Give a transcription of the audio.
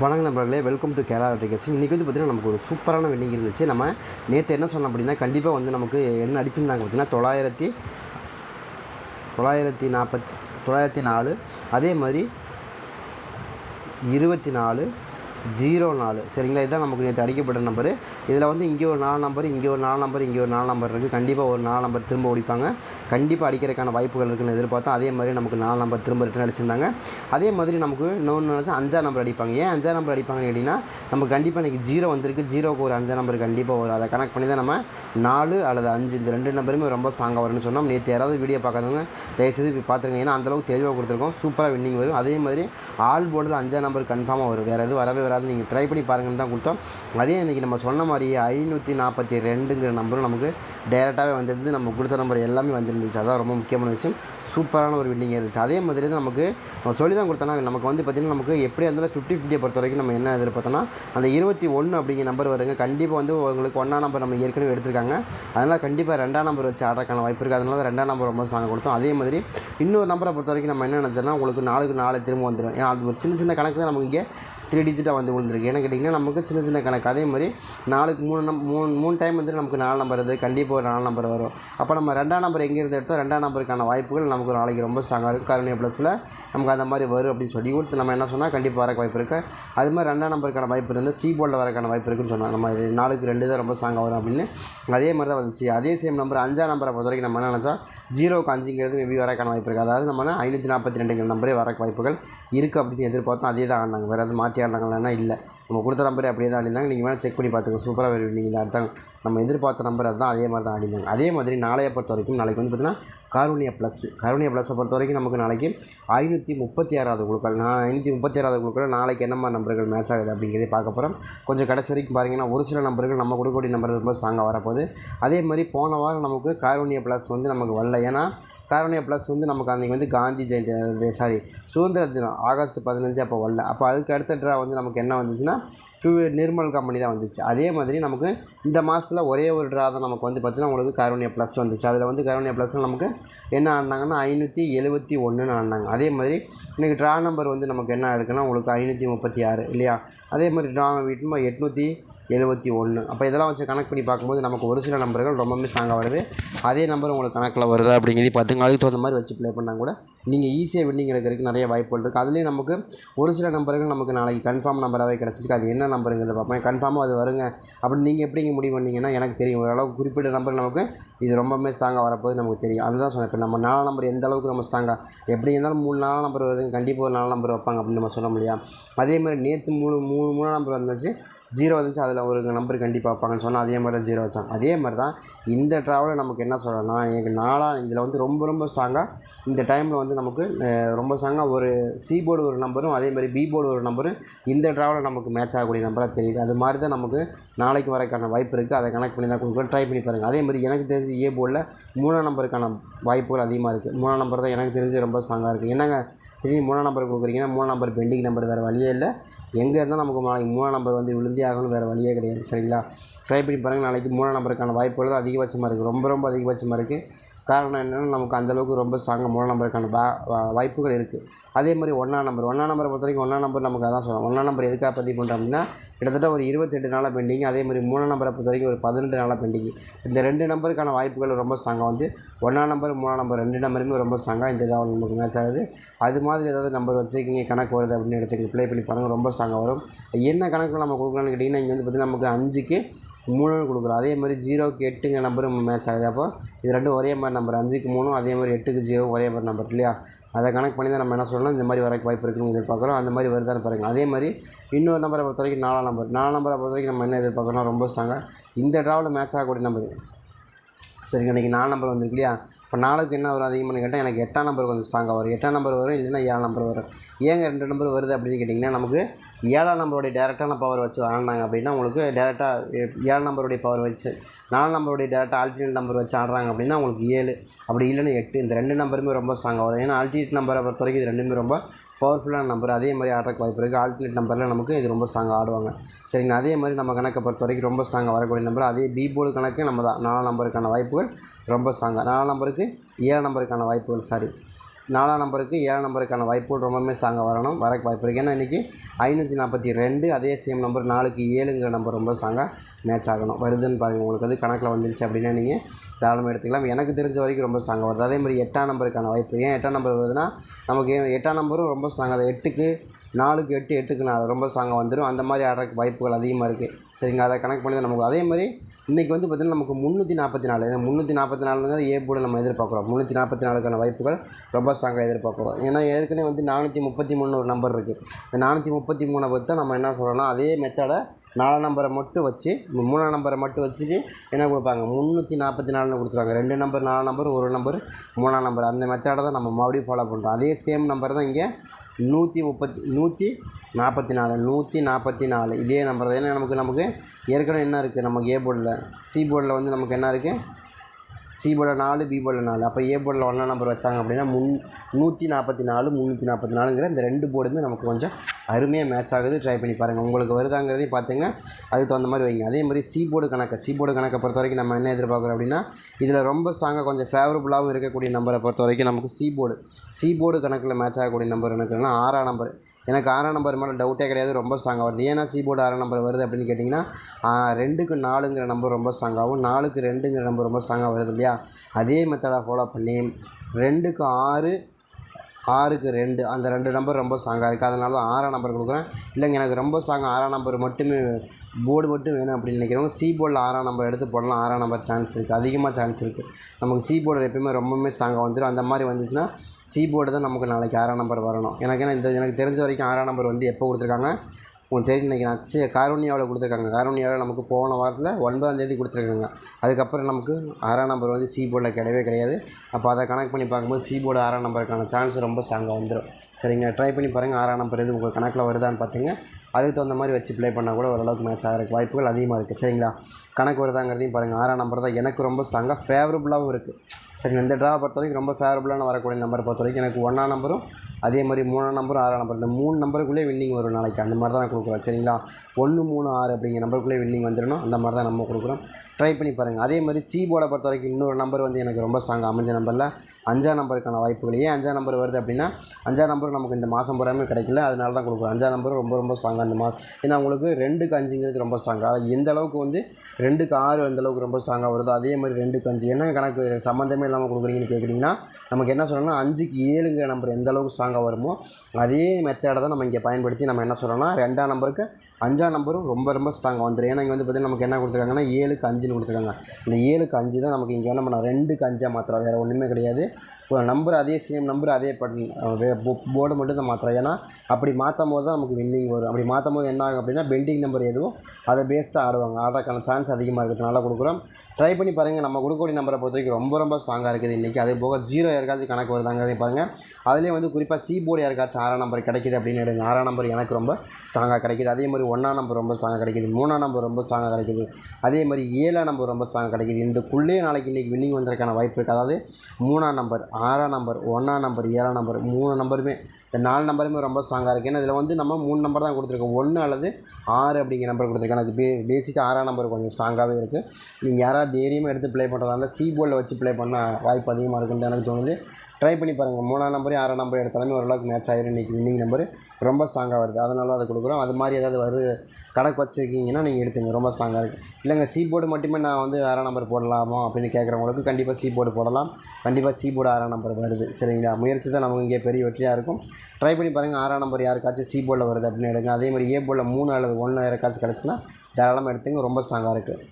வணக்கம் நண்பர்களே welcome to Kerala டிகேசிங் இன்றைக்கி வந்து பார்த்திங்கன்னா நமக்கு ஒரு சூப்பரான வெண்டிங் இருந்துச்சு. நம்ம நேற்று என்ன சொன்னோம் அப்படின்னா கண்டிப்பாக வந்து நமக்கு என்ன அடிச்சிருந்தாங்க பார்த்திங்கன்னா தொள்ளாயிரத்தி தொள்ளாயிரத்தி நாற்பத் தொள்ளாயிரத்தி நாலு அதே மாதிரி இருபத்தி நாலு ஜீரோ நாலு. சரிங்களா? இதுதான் நமக்கு நேற்று அடிக்கப்பட்ட நம்பர். இதில் வந்து இங்கே ஒரு நாலு நம்பர் இங்கே ஒரு நாலு நம்பர் இங்கே ஒரு நாலு நம்பர் இருக்குது கண்டிப்பாக ஒரு நாலு நம்பர் திரும்ப ஒடிப்பாங்க கண்டிப்பாக அடிக்கிறதுக்கான வாய்ப்புகள் இருக்குன்னு எதிர்பார்த்தோம் அதே மாதிரி நமக்கு நாலு நம்பர் திரும்ப ரிட்டன் அடிச்சிருந்தாங்க. அதே மாதிரி நமக்கு இன்னொன்று நினச்சா அஞ்சாம் நம்பர் அடிப்பாங்க. ஏன் அஞ்சாம் நம்பர் அடிப்பாங்கன்னு கேட்டிங்கன்னா நமக்கு கண்டிப்பாக இன்றைக்கி ஜீரோ வந்திருக்கு. ஜீரோக்கு ஒரு அஞ்சாம் நம்பர் கண்டிப்பாக வரும். அதை கனெக்ட் பண்ணி தான் நம்ம நாலு அல்லது அஞ்சு இந்த ரெண்டு நம்பருமே ரொம்ப ஸ்ட்ராங்காக வரும்னு சொன்னோம். நேற்று யாராவது வீடியோ பார்க்காதவங்க தயவுசெய்து இப்போ பார்த்துருங்க. ஏன்னா அந்தளவுக்கு தெளிவாக கொடுத்துருக்கோம். சூப்பராக வின்னிங் வரும். அதே மாதிரி ஆல் போர்டில் அஞ்சாம் நம்பர் கன்ஃபார்மாக வரும். வேறு எதுவும் வரவே வராது. நீங்கள் ட்ரை பண்ணி பாருங்கன்னு தான் கொடுத்தோம். அதே இன்றைக்கி நம்ம சொன்ன மாதிரி ஐநூற்றி நாற்பத்தி ரெண்டுங்கிற நம்பரும் நமக்கு டேரெக்டாகவே வந்திருந்து நம்ம கொடுத்த நம்பர் எல்லாமே வந்துருந்துச்சு. அதான் ரொம்ப முக்கியமான விஷயம். சூப்பரான ஒரு வின்னிங் இருந்துச்சு. அதே மாதிரி தான் நமக்கு நம்ம சொல்லி தான் கொடுத்தோம்னா நமக்கு வந்து பார்த்திங்கன்னா நமக்கு எப்படி இருந்தாலும் ஃபிஃப்டி ஃபிஃப்டியை பொறுத்த வரைக்கும் நம்ம என்ன எதிர்பார்த்தோம்னா அந்த இருபத்தி ஒன்று அப்படிங்கிற நம்பர் வருங்க. கண்டிப்பாக வந்து உங்களுக்கு ஒன்றாம் நம்பர் நம்ம ஏற்கனவே எடுத்திருக்காங்க. அதனால் கண்டிப்பாக ரெண்டாம் நம்பர் வச்சு ஆடுறதுக்கான வாய்ப்பு இருக்குது அதனால ரெண்டாம் நம்பர் ரொம்ப நாங்கள் கொடுத்தோம். அதே மாதிரி இன்னொரு நம்பரை பொறுத்த வரைக்கும் நம்ம என்ன நினச்சோன்னா உங்களுக்கு நாளுக்கு நாளை திரும்ப வந்துடும் ஏன்னா அது ஒரு சின்ன சின்ன கணக்கு தான். நமக்கு இங்கே த்ரீ டிஜிட்டாக வந்து விழுந்திருக்கு. ஏன்னு கேட்டிங்கன்னா நமக்கு சின்ன சின்ன கணக்கு. அதே மாதிரி நாலுக்கு மூணு நம் மூணு மூணு டைம் வந்துட்டு நமக்கு நாலு நம்பர் வருது. கண்டிப்பாக ஒரு நாலு நம்பர் வரும். அப்போ நம்ம ரெண்டாம் நம்பர் எங்கேருந்து எடுத்தோம்? ரெண்டாம் நம்பருக்கான வாய்ப்புகள் நமக்கு ஒரு நாளைக்கு ரொம்ப ஸ்ட்ராங்காக இருக்கும். கருணை ப்ளஸில் நமக்கு அந்த மாதிரி வரும் அப்படின்னு சொல்லி கொடுத்து நம்ம என்ன சொன்னால் கண்டிப்பாக வரக்கு வாய்ப்பு இருக்குது அது மாதிரி ரெண்டாம் நம்பருக்கான வாய்ப்பு இருந்து சி போர்டில் வரக்கான வாய்ப்பு இருக்குன்னு சொன்னோம் நம்ம நாலுக்கு ரெண்டு தான் ரொம்ப ஸ்ட்ராங்காக வரும் அப்படின்னு அதே மாதிரி தான் வந்துச்சு. அதே சேம் நம்பர் அஞ்சாம் நம்பரை பொறுத்த வரைக்கும் நம்ம என்ன நினச்சா ஜீரோக்கு அஞ்சுங்கிறது மேபி வரக்கான வாய்ப்பு இருக்குது அதாவது நம்ம ஐநூற்றி நாற்பத்தி ரெண்டுங்கிற நம்பரே வரக்கு வாய்ப்புகள் இருக்குது அப்படின்னு எதிர்பார்த்தோம். அதே தான் ஆடினாங்க வேறு எதுவும் மாற்றி ஆடினாங்களா இல்லை. நம்ம கொடுத்த நம்பரே அப்படியே தான் ஆடிந்தாங்க நீங்கள் வேணால் செக் பண்ணி பார்த்துங்க சூப்பராக வேறு நீங்கள் இந்த அடுத்தாங்க நம்ம எதிர்பார்த்த நம்பர் அதுதான் அதே மாதிரி தான் ஆடிந்தாங்க அதே மாதிரி நாளையை பொறுத்த வரைக்கும் நாளைக்கு வந்து பார்த்திங்கன்னா காரூனியா ப்ளஸ் காரூனியா ப்ளஸ்ஸை பொறுத்த வரைக்கும் நமக்கு நாளைக்கு ஐநூற்றி முப்பத்தி ஆறாவது குழுக்கள் நான் ஐநூற்றி முப்பத்தி ஆறாவது குழுக்கள் நாளைக்கு என்ன மாதிரி நம்பர்கள் மேட்ச் ஆகுது அப்படிங்கிறதே பார்க்க போகிறோம் கொஞ்சம் கடைசி வரைக்கும் பாருங்கன்னா ஒரு சில நம்பர்கள் நம்ம கொடுக்கக்கூடிய நம்பர் ரொம்ப ஸ்ட்ராங்காக வரப்போகுது. அதே மாதிரி போன வாரம் நமக்கு காரூனியா ப்ளஸ் வந்து நமக்கு வரல. ஏன்னா காரணியா ப்ளஸ் வந்து நமக்கு அன்றைக்கி வந்து காந்தி ஜெயந்தி சாரி சுதந்திர தினம் ஆகஸ்ட் பதினஞ்சு அப்போ வரல. அப்போ அதுக்கு அடுத்த ட்ரா வந்து நமக்கு என்ன வந்துச்சுன்னா டூ நிர்மல் கம்பெனி தான் வந்துச்சு. அதே மாதிரி நமக்கு இந்த மாதத்தில் ஒரே ஒரு ட்ரா தான் நமக்கு வந்து பார்த்திங்கன்னா உங்களுக்கு கருணியா ப்ளஸ் வந்துச்சு. அதில் வந்து கருணியா ப்ளஸில் நமக்கு என்ன ஆடினாங்கன்னா ஐநூற்றி எழுபத்தி ஒன்றுன்னு ஆடினாங்க அதே மாதிரி இன்றைக்கி ட்ரா நம்பர் வந்து நமக்கு என்ன இருக்குன்னா உங்களுக்கு ஐநூற்றி முப்பத்தி ஆறு இல்லையா? அதே மாதிரி ட்ரா வீட்டுமா எட்நூற்றி எழுபத்தி ஒன்று. அப்போ இதெல்லாம் வச்சு கணக்கு பண்ணி பார்க்கும்போது நமக்கு ஒரு சில நம்பர்கள் ரொம்பவுமே ஸ்ட்ராங்காக வருது. அதே நம்பர் உங்களுக்கு கணக்கில் வருதா அப்படிங்கிறது பார்த்துங்க அதுக்கு தகுந்த மாதிரி வச்சு ப்ளே பண்ணால் கூட நீங்கள் ஈஸியாக வின்னிங் எடுக்கிறதுக்கு நிறைய வாய்ப்புகள் இருக்குது அதுலேயும் நமக்கு ஒரு சில நம்பர்கள் நமக்கு நாளைக்கு கன்ஃபார்ம் நம்பராகவே கிடச்சிருக்கு. அது என்ன நம்பருங்கிறத பார்ப்பேன் கன்ஃபார்மாக அது வருங்க அப்படி நீங்கள் எப்படிங்க முடிவு பண்ணிங்கன்னா எனக்கு தெரியும். ஓரளவுக்கு குறிப்பிட்ட நம்பர் நமக்கு இது ரொம்பவுமே ஸ்ட்ராங்காக வரப்போது நமக்கு தெரியும். அதுதான் சொன்னேன். இப்போ நம்ம நாலு நம்பர் எந்த அளவுக்கு நம்ம ஸ்ட்ராங்காக எப்படி இருந்தாலும் மூணு நாலு நம்பர் வருதுங்க. கண்டிப்பாக ஒரு நாலு நம்பர் வைப்பாங்க அப்படின்னு நம்ம சொல்ல முடியாது அதே மாதிரி நேற்று மூணு மூணு மூணு நம்பர் வந்துச்சு. ஜீரோ வந்துச்சு அதில் ஒரு நம்பர் கண்டிப்பாக வைப்பாங்கன்னு சொன்னால் அதே மாதிரி தான் ஜீரோ வச்சாங்க. அதே மாதிரி தான் இந்த ட்ராவலில் நமக்கு என்ன சொல்லணும்னா எனக்கு நாளாக இதில் வந்து ரொம்ப ரொம்ப ஸ்ட்ராங்காக இந்த டைமில் வந்து நமக்கு ரொம்ப ஸ்ட்ராங்காக ஒரு சி போர்டு ஒரு நம்பரும் அதே மாதிரி பி போர்டு ஒரு நம்பரும் இந்த ட்ராவலில் நமக்கு மேட்ச் ஆகக்கூடிய நம்பராக தெரியுது. அது மாதிரி தான் நமக்கு நாளைக்கு வரக்கான வாய்ப்பு இருக்குது அதை கனெக்ட் பண்ணி தான் கொடுக்குறோம் ட்ரை பண்ணி பாருங்கள் அதே மாதிரி எனக்கு தெரிஞ்சு ஏ போர்டில் மூணாம் நம்பருக்கான வாய்ப்புகள் அதிகமாக இருக்குது மூணாம் நம்பர் தான் எனக்கு தெரிஞ்சு ரொம்ப ஸ்ட்ராங்காக இருக்குது என்னங்க? திடீர்னு மூணாம் நம்பர் கொடுக்குறீங்கன்னா மூணாம் நம்பர் பெண்டிங் நம்பர் வேறு வழியே இல்லை. எங்கே இருந்தால் நமக்கு நாளைக்கு மூணாம் நம்பர் வந்து விழுந்தே ஆகணும் வேறு வழியே கிடையாது சரிங்களா? ட்ரை பண்ணி பாருங்கள் நாளைக்கு மூணாம் நம்பருக்கான வாய்ப்புகள் தான் அதிகபட்சமாக இருக்குது ரொம்ப ரொம்ப அதிகபட்சமாக இருக்குது காரணம் என்னென்னா நமக்கு அந்தளவுக்கு ரொம்ப ஸ்ட்ராங்காக மூணாம் நம்பருக்கான வா வாய்ப்புகள் இருக்குது அதே மாதிரி ஒன்றாம் நம்பர் ஒன்றாம் நம்பரை பொறுத்த வரைக்கும் ஒன்றாம் நம்பர் நமக்கு அதான் சொல்லலாம் ஒன்றாம் நம்பர் எதுக்காக பதிவு பண்ணுறோம் அப்படின்னா கிட்டத்தட்ட ஒரு இருபத்தெட்டு நாளாக பெண்டிங் அதே மாதிரி மூணாம் நம்பரை பொறுத்த வரைக்கும் ஒரு பதினெட்டு நாளாக பெண்டிங் இந்த ரெண்டு நம்பருக்கான வாய்ப்புகள் ரொம்ப ஸ்ட்ராங்காக வந்து ஒன்றாம் நம்பர் மூணாம் நம்பர் ரெண்டு நம்பருமே ரொம்ப ஸ்ட்ராங்காக இந்த இதாக நமக்கு மேட்ச் ஆகுது. அது மாதிரி ஏதாவது நம்பர் வச்சுக்கிங்க கணக்கு வருது அப்படின்னு எடுத்துக்கிட்டு ப்ளே பண்ணி பாருங்கள் ரொம்ப ஸ்ட்ராங்காக வரும். என்ன கணக்கு நம்ம கொடுக்கலான்னு கேட்டிங்கன்னா இங்கே வந்து பார்த்திங்கன்னா நமக்கு அஞ்சுக்கு மூணு கொடுக்குறோம். அதே மாதிரி ஜீரோக்கு எட்டுங்க நம்பரும் மேட்ச் ஆகுது. அப்போ இது ரெண்டும் ஒரே மாதிரி நம்பர் அஞ்சுக்கு மூணும் அதே மாதிரி எட்டுக்கு ஜீரோ ஒரே மாதிரி நம்பர் இல்லையா? அதை கணக்கு பண்ணி தான் நம்ம என்ன சொல்லணும்? இந்த மாதிரி வரக்கு வாய்ப்பு இருக்குன்னு எதிர்பார்க்குறோம். அந்த மாதிரி வருதான்னு பாருங்கள் அதே மாதிரி இன்னொரு நம்பரை பொறுத்த வரைக்கும் நாலாம் நம்பர் நாலாம் நம்பரை பொறுத்த வரைக்கும் நம்ம என்ன எதிர்பார்க்குறோம்? ரொம்ப ஸ்ட்ராங்காக இந்த ட்ராவில் மேட்ச் ஆகக்கூடிய நம்பர் சரிங்க இன்றைக்கி நாலு நம்பர் வந்துருக்கு இல்லையா? இப்போ நாளுக்கு என்ன வரும் அதிகமாக கேட்டால் எனக்கு எட்டாம் நம்பர் கொஞ்சம் ஸ்ட்ராங்காக வரும். எட்டாம் நம்பர் வரும் இல்லைன்னா ஏழாம் நம்பர் வரும். ஏங்க ரெண்டு நம்பர் வருது அப்படின்னு கேட்டிங்கன்னா நமக்கு ஏழாம் நம்பருடைய டேரெக்டான பவர் வச்சு ஆடினாங்க அப்படின்னா உங்களுக்கு டேரெக்டாக ஏழாம் நம்பருடைய பவர் வச்சு நாலு நம்பருடைய டேரெக்டாக ஆல்டர்னேட் நம்பர் வச்சு ஆடுறாங்க அப்படின்னா உங்களுக்கு ஏழு அப்படி இல்லைன்னு எட்டு. இந்த ரெண்டு நம்பருமே ரொம்ப ஸ்ட்ராங்காக வரும். ஏன்னா ஆல்டர்னேட் நம்பரை பொறுத்த வரைக்கும் இது ரெண்டுமே ரொம்ப பவர்ஃபுல்லான நம்பர் அதே மாதிரி ஆடுறக்கு வாய்ப்பு இருக்குது ஆல்டர்னேட் நம்பரில் நமக்கு இது ரொம்ப ஸ்ட்ராங்காக ஆடுவாங்க. சரிங்க அதே மாதிரி நம்ம கணக்கை பொறுத்த வரைக்கும் ரொம்ப ஸ்ட்ராங்காக வரக்கூடிய நம்பர் அதே பி போர்டு கணக்கு நம்ம தான். நாலு நம்பருக்கான வாய்ப்புகள் ரொம்ப ஸ்ட்ராங்காக நாலு நம்பருக்கு ஏழு நம்பருக்கான வாய்ப்புகள் சாரி நாலாம் நம்பருக்கு ஏழாம் நம்பருக்கான வாய்ப்புகள் ரொம்பவுமே ஸ்ட்ராங்காக வரணும். வர வாய்ப்பு இருக்குது ஏன்னா இன்றைக்கி ஐநூற்றி நாற்பத்தி ரெண்டு அதே சேம் நம்பர் நாலுக்கு ஏழுங்கிற நம்பர் ரொம்ப ஸ்ட்ராங்காக மேட்ச் ஆகணும். வருதுன்னு பாருங்கள் உங்களுக்கு வந்து கணக்கில் வந்துருச்சு அப்படின்னா நீங்கள் தாராளமாக எடுத்துக்கலாம். எனக்கு தெரிஞ்ச வரைக்கும் ரொம்ப ஸ்ட்ராங்காக வருது. அதே மாதிரி எட்டாம் நம்பருக்கான வாய்ப்பு. ஏன் எட்டாம் நம்பர் வருதுன்னா நமக்கு எட்டாம் நம்பரும் ரொம்ப ஸ்ட்ராங்காக எட்டுக்கு நாலுக்கு எட்டு எட்டுக்கு நாலு ரொம்ப ஸ்ட்ராங்காக வந்துடும் அந்த மாதிரி ஆடுறதுக்கு வாய்ப்புகள் அதிகமாக இருக்குது சரிங்க அதை கணக்கு பண்ணி தான் நமக்கு. அதே மாதிரி இன்றைக்கி வந்து பார்த்திங்கன்னா நமக்கு முந்நூற்றி நாற்பத்தி நாலு. முந்நூற்றி நாற்பத்தி நாலுங்கிறது ஏ போர்டு நம்ம எதிர்பார்க்குறோம். முந்நூற்றி நாற்பத்தி நாலுக்கான வாய்ப்புகள் ரொம்ப ஸ்ட்ராங்காக எதிர்பார்க்குறோம். ஏன்னா ஏற்கனவே வந்து நானூற்றி முப்பத்தி மூணு ஒரு நம்பர் இருக்குது இந்த நானூற்றி முப்பத்தி மூணை பற்றி நம்ம என்ன சொல்கிறோம்னா அதே மெத்தடை நாலாம் நம்பரை மட்டும் வச்சு மூணாம் நம்பரை மட்டும் வச்சுட்டு என்ன கொடுப்பாங்க? முந்நூற்றி நாற்பத்தி நாலுன்னு கொடுத்துருவாங்க. ரெண்டு நம்பர் நாலு நம்பர் ஒரு நம்பர் மூணாம் நம்பர் அந்த மெத்தடை தான் நம்ம மறுபடியும் ஃபாலோ பண்ணுறோம் அதே சேம் நம்பர் தான் இங்கே நூற்றி முப்பத்தி நூற்றி நாற்பத்தி நாலு நூற்றி நாற்பத்தி நாலு இதே நம்பர் தான். ஏன்னா நமக்கு நமக்கு ஏற்கனவே என்ன இருக்குது நமக்கு ஏ போர்டில் சி போர்டில் வந்து நமக்கு என்ன இருக்குது சி போர்டில் நாலு பி போர்டில் நாலு. அப்போ ஏ போர்டில் ஒன்றாம் நம்பர் வச்சாங்க அப்படின்னா முன் நூற்றி நாற்பத்தி நாலு முந்நூற்றி நாற்பத்தி நாலுங்கிற இந்த ரெண்டு போர்டுமே நமக்கு கொஞ்சம் அருமையாக மேட்ச் ஆகுது. ட்ரை பண்ணி பாருங்கள் உங்களுக்கு வருதாங்கிறதையும் பார்த்துங்க அதுக்கு தகுந்த மாதிரி வைங்க. அதே மாதிரி சி போர்டு கணக்கு. சி போர்டு கணக்கை பொறுத்த வரைக்கும் நம்ம என்ன எதிர்பார்க்குறோம் அப்படின்னா இதில் ரொம்ப ஸ்ட்ராங்காக கொஞ்சம் ஃபேவரபுளாகவும் இருக்கக்கூடிய நம்பரை பொறுத்த வரைக்கும் நமக்கு சி போர்டு சி போர்டு கணக்கில் மேட்ச் ஆகக்கூடிய நம்பர் எனக்குன்னா ஆறாம் நம்பர் எனக்கு ஆறாம் நம்பர் மேலே டவுட்டே கிடையாது ரொம்ப ஸ்ட்ராங்காக வருது. ஏன்னா சீபோர்டு ஆறாம் நம்பர் வருது அப்படின்னு கேட்டிங்கன்னா ரெண்டுக்கு நாலுங்கிற நம்பர் ரொம்ப ஸ்ட்ராங்காகவும் நாலுக்கு ரெண்டுங்கிற நம்பர் ரொம்ப ஸ்ட்ராங்காக வருது இல்லையா? அதே மெத்தடாக ஃபாலோ பண்ணி ரெண்டுக்கு ஆறு ஆறுக்கு ரெண்டு அந்த ரெண்டு நம்பர் ரொம்ப ஸ்ட்ராங்காக இருக்குது அதனால தான் ஆறாம் நம்பர் கொடுக்குறேன். இல்லைங்க எனக்கு ரொம்ப ஸ்ட்ராங்காக ஆறாம் நம்பர் மட்டுமே போர்டு மட்டும் வேணும் அப்படின்னு நினைக்கிறவங்க சி போர்டில் ஆறாம் நம்பர் எடுத்து போடலாம். ஆறாம் நம்பர் சான்ஸ் இருக்குது அதிகமாக சான்ஸ் இருக்குது நமக்கு சி போர்டு எப்பயுமே ரொம்பவுமே ஸ்ட்ராங்காக வந்துடும் அந்த மாதிரி வந்துச்சுன்னா சி போர்டு தான் நமக்கு நாளைக்கு ஆறாம் நம்பர் வரணும். எனக்கு இந்த எனக்கு தெரிஞ்ச வரைக்கும் ஆறாம் நம்பர் வந்து எப்போ கொடுத்துருக்காங்க? உங்களுக்கு தெரியும் நினைக்கிறேன் அக்ஷய காரோனியாவில் கொடுத்துருக்காங்க. காரோனியாவில் நமக்கு போன வாரத்தில் ஒன்பதாந்தேதி கொடுத்துருக்காங்க. அதுக்கப்புறம் நமக்கு ஆறாம் நம்பர் வந்து சி போர்டில் கிடையவே கிடையாது. அப்போ அதை கணக்கு பண்ணி பார்க்கும்போது சி போர்டு ஆறாம் நம்பருக்கான சான்ஸ் ரொம்ப ஸ்ட்ராங்காக வந்துடும் சரிங்க ட்ரை பண்ணி பாருங்கள் ஆறாம் நம்பர் எது உங்கள் கணக்கில் வருதான்னு பார்த்துங்க. அதுக்கு தகுந்த மாதிரி வச்சு ப்ளே பண்ணால் கூட ஓரளவுக்கு மேட்ச் ஆகிறதுக்கு வாய்ப்புகள் அதிகமாக இருக்குது சரிங்களா? கணக்கு வருதாங்கிறதையும் பாருங்கள் ஆறாம் நம்பர் தான் எனக்கு ரொம்ப ஸ்ட்ராங்காக ஃபேவரபுளாகவும் இருக்குது சரி இந்த ட்ரா பொறுத்த வரைக்கும் ரொம்ப ஃபேவரபுளான வரக்கூடிய நம்பரை பொறுத்த வரைக்கும் எனக்கு ஒன்றாம் நம்பரும் அதே மாதிரி மூணாம் நம்பரும் ஆறாம் நம்பர் இந்த மூணு நம்பருக்குள்ளே வின்னிங் வரும் நாளைக்கு. அந்த மாதிரி தான் நான் கொடுக்குறோம் சரிங்களா? ஒன்று மூணு ஆறு அப்படிங்கிற நம்பருக்குள்ளே வின்னிங் வந்துடணும் அந்த மாதிரி தான் நம்ம கொடுக்குறோம். ட்ரை பண்ணி பாருங்கள் அதே மாதிரி சி போர்டை பொறுத்த வரைக்கும் இன்னொரு நம்பர் வந்து எனக்கு ரொம்ப ஸ்ட்ராங்காக அமைஞ்ச நம்பரில் அஞ்சாம் நம்பருக்கான வாய்ப்புகள். ஏன் அஞ்சாம் நம்பர் வருது அப்படின்னா அஞ்சாம் நம்பர் நமக்கு இந்த மாதம் பூராமே கிடைக்கல. அதனால தான் கொடுக்குறோம். அஞ்சாம் நம்பர் ரொம்ப ரொம்ப ஸ்ட்ராங்காக அந்த மாதம் ஏன்னா உங்களுக்கு ரெண்டுக்கு அஞ்சுங்கிறது ரொம்ப ஸ்ட்ராங்காக அது எந்த அளவுக்கு வந்து ரெண்டுக்கு ஆறு எந்த அளவுக்கு ரொம்ப ஸ்ட்ராங்காக வருதோ அதே மாதிரி ரெண்டுக்கு அஞ்சு. என்ன கணக்கு? சம்மந்தமே இல்லாமல் கொடுக்குறீங்கன்னு கேட்குறீங்கன்னா நமக்கு என்ன சொல்லணும்னா அஞ்சுக்கு ஏழுங்கிற நம்பர் எந்த அளவுக்கு ஸ்ட்ராங்காக வருமோ அதே மெத்தடை தான் நம்ம இங்கே பயன்படுத்தி நம்ம என்ன சொல்லணும்னா ரெண்டாம் நம்பருக்கு அஞ்சாம் நம்பரும் ரொம்ப ரொம்ப ஸ்ட்ராங்காக வந்துடும் ஏன்னா இங்கே வந்து பார்த்திங்கன்னா நமக்கு என்ன கொடுத்துருக்காங்கன்னா ஏழுக்கு அஞ்சுன்னு கொடுத்துருக்காங்க. இந்த ஏழுக்கு அஞ்சு தான் நமக்கு இங்கே என்ன பண்ண ரெண்டுக்கு அஞ்சாக மாத்திரம் வேறு ஒன்றுமே கிடையாது. நம்பர் அதே சேம் நம்பர் அதே பட்டன் போர்டு மட்டும் தான் மாற்றலாம் ஏன்னா அப்படி மாற்றும் போது தான் நமக்கு வின்னிங் வரும். அப்படி மாற்றும் போது என்ன ஆகும் அப்படின்னா பெண்டிங் நம்பர் எதுவும் அதை பேஸ்டாக ஆடுவாங்க. ஆடுறதுக்கான சான்ஸ் அதிகமாக இருக்கிறதுனால கொடுக்குறோம். ட்ரை பண்ணி பாருங்கள் நம்ம கொடுக்கக்கூடிய நம்பரை பொறுத்த வரைக்கும் ரொம்ப ரொம்ப ஸ்ட்ராங்காக இருக்குது இன்றைக்கி அதே போக ஜீரோ யாருக்காச்சும் கணக்கு வருதாங்கிறதே பாருங்கள் அதுலேயே வந்து குறிப்பாக சி போர்டு யாருக்காச்சும் ஆறாம் நம்பர் கிடைக்கிது அப்படின்னு எடுங்க. ஆறாம் நம்பர் எனக்கு ரொம்ப ஸ்ட்ராங்காக கிடைக்கிது. அதே மாதிரி ஒன்றாம் நம்பர் ரொம்ப ஸ்ட்ராங்காக கிடைக்கிது. மூணாம் நம்பர் ரொம்ப ஸ்ட்ராங்காக கிடைக்கிது. அதே மாதிரி ஏழாம் நம்பர் ரொம்ப ஸ்ட்ராங்காக கிடைக்கிது. இதுக்குள்ளேயே நாளைக்கு இன்றைக்கி வின்னிங் வந்ததுக்கான வாய்ப்பு இருக்குது அதாவது மூணாம் நம்பர் ஆறாம் நம்பர் ஒன்றாம் நம்பர் ஏழாம் நம்பர் மூணு நம்பருமே இந்த நாலு நம்பருமே ரொம்ப ஸ்ட்ராங்காக இருக்குது ஏன்னா இதில் வந்து நம்ம மூணு நம்பர் தான் கொடுத்துருக்கோம். ஒன்று அல்லது ஆறு அப்படிங்கிற நம்பர் கொடுத்துருக்கேன் எனக்கு பே பேசிக்காக ஆறாம் நம்பர் கொஞ்சம் ஸ்ட்ராங்காகவே இருக்குது நீங்கள் யாராவது தைரியமாக எடுத்து ப்ளே பண்ணுறதா இருந்தால் சி போர்டில் வச்சு ப்ளே பண்ண வாய்ப்பு அதிகமாக இருக்குன்னு எனக்கு தோணுது. ட்ரை பண்ணி பாருங்கள் மூணாம் நம்பரையும் ஆறாம் நம்பர் எடுத்தாலுமே ஓரளவுக்கு மேட்ச் ஆகிடும் இன்றைக்கி வின்னிங் நம்பர் ரொம்ப ஸ்ட்ராங்காக வருது. அதனால அதை கொடுக்குறோம். அது மாதிரி ஏதாவது வருது கணக்கு வச்சுருக்கீங்கன்னா நீங்கள் எடுத்துங்க. ரொம்ப ஸ்ட்ராங்காக இருக்குது இல்லைங்க சி போர்டு மட்டுமே நான் வந்து ஆறாம் நம்பர் போடலாமா அப்படின்னு கேட்குறவங்களுக்கு கண்டிப்பாக சி போர்டு போடலாம். கண்டிப்பாக சி போர்டு ஆறாம் நம்பர் வருது. சரிங்களா? முயற்சி தான் நமக்கு இங்கே பெரிய வெற்றியாக இருக்கும். ட்ரை பண்ணி பாருங்கள் ஆறாம் நம்பர் யாருக்காச்சும் சி போர்டில் வருது அப்படின்னு எடுங்க. அதே மாதிரி ஏ போர்டில் மூணு அல்லது ஒன்று யாருக்காச்சும் கிடச்சுன்னா தாராளமாக எடுத்துங்க. ரொம்ப ஸ்ட்ராங்காக இருக்குது